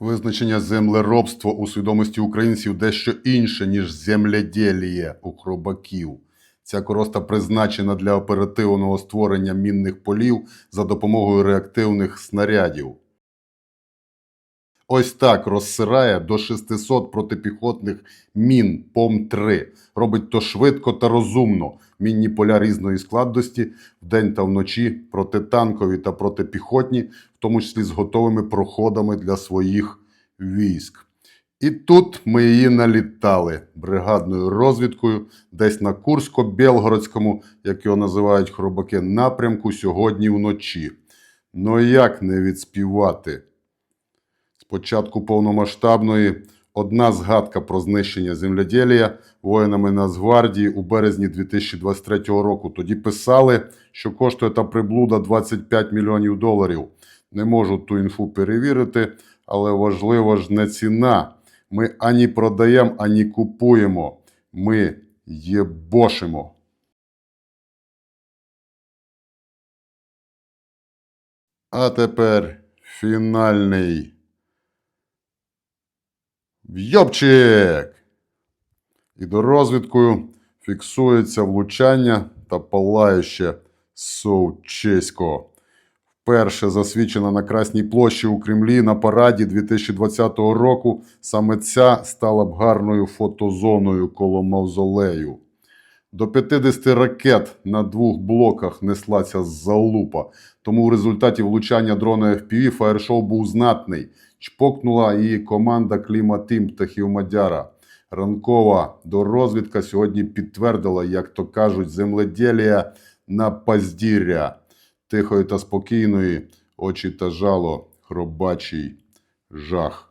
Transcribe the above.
Визначення землеробства у свідомості українців дещо інше, ніж земляділіє у хробаків. Ця короста призначена для оперативного створення мінних полів за допомогою реактивних снарядів. Ось так розсирає до 600 протипіхотних мін ПОМ-3. Робить то швидко та розумно. Мінні поля різної складності вдень та вночі, протитанкові та протипіхотні, в тому числі з готовими проходами для своїх військ. І тут ми її налітали бригадною розвідкою десь на Курсько-Білгородському, як його називають хробаки, напрямку сьогодні вночі. Ну як не відспівати? Спочатку повномасштабної одна згадка про знищення земледілія воїнами Нацгвардії у березні 2023 року. Тоді писали, що коштує та приблуда 25 мільйонів доларів. Не можу ту інфу перевірити, але важливо ж не ціна. Ми ані продаємо, ані купуємо. Ми єбошимо. А тепер фінальний. Вйобчик! І до розвідкою фіксується влучання та палаюче совчесько. Вперше засвідчена на Красній площі у Кремлі на параді 2020 року. Саме ця стала б гарною фотозоною коло мавзолею. До 50 ракет на двох блоках неслася залупа. Тому в результаті влучання дрона FPV фаєр-шоу був знатний. Чпокнула і команда Кліматим птахів Мадяра. Ранкова дорозвідка сьогодні підтвердила, як то кажуть, земледілія на паздіря. Тихої та спокійної, очі та жало, хробачий жах.